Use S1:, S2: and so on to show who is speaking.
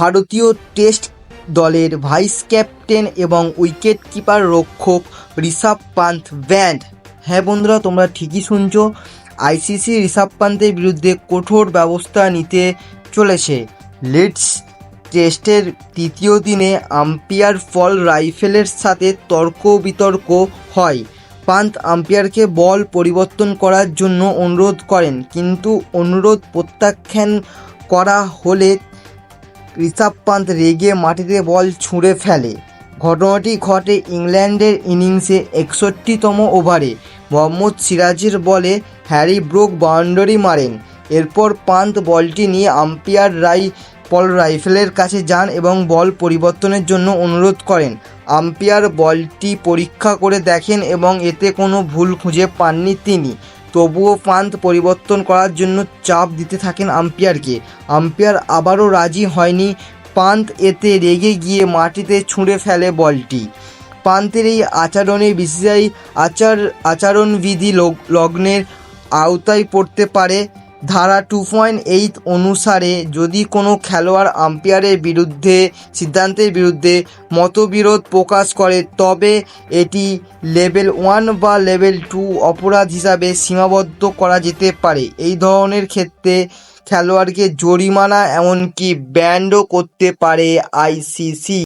S1: ভারতীয় টেস্ট দলের vice captain এবং উইকেট কিপার রক্ষক ঋষভ পান্থ ব্যান্ড। হ্যাঁ বন্ধুরা, তোমরা ঠিকই শুনছো, আইসিসি ঋষভ পান্তের বিরুদ্ধে কঠোর ব্যবস্থা নিতে চলেছে। লিডস টেস্টের তৃতীয় দিনে আম্পায়ার ফল রাইফেলের সাথে তর্ক বিতর্ক হয়। পান্ত আম্পায়ারকে বল পরিবর্তন করার জন্য অনুরোধ করেন, কিন্তু অনুরোধ প্রত্যাখ্যান করা হলে ঋষভ পান্ত রেগে মাটিতে বল ছুঁড়ে ফেলে। ঘটনাটি ঘটে ইংল্যান্ডের ইনিংসে একষট্টিতম ওভারে। মোহাম্মদ সিরাজের বলে হ্যারি ব্রুক বাউন্ডারি মারেন। এরপর পান্ত বলটি নিয়ে আম্পিয়ার রাই, পল রাইফেলের কাছে যান এবং বল পরিবর্তনের জন্য অনুরোধ করেন। আম্পিয়ার বলটি পরীক্ষা করে দেখেন এবং এতে কোনো ভুল খুঁজে পাননি তিনি। তবুও পান্ত পরিবর্তন করার জন্য চাপ দিতে থাকেন আম্পায়ারকে। আম্পায়ার আবারও রাজি হয়নি। পান্ত এতে রেগে গিয়ে মাটিতে ছুঁড়ে ফেলে বলটি। পান্তের এই আচরণে বিসিসিআই আচার আচরণবিধি লগ- লগ্নের আওতায় পড়তে পারে ধারা টু পয়েন্ট এইট অনুসারে যদি কোনো খেলোয়াড় আম্পায়ারের বিরুদ্ধে, সিদ্ধান্তের বিরুদ্ধে মতবিরোধ প্রকাশ করে, তবে এটি লেভেল ওয়ান বা লেভেল টু অপরাধ হিসাবে সীমাবদ্ধ করা যেতে পারে। এই ধরনের ক্ষেত্রে খেলোয়াড়কে জরিমানা এমনকি ব্যান্ডও করতে পারে আইসিসি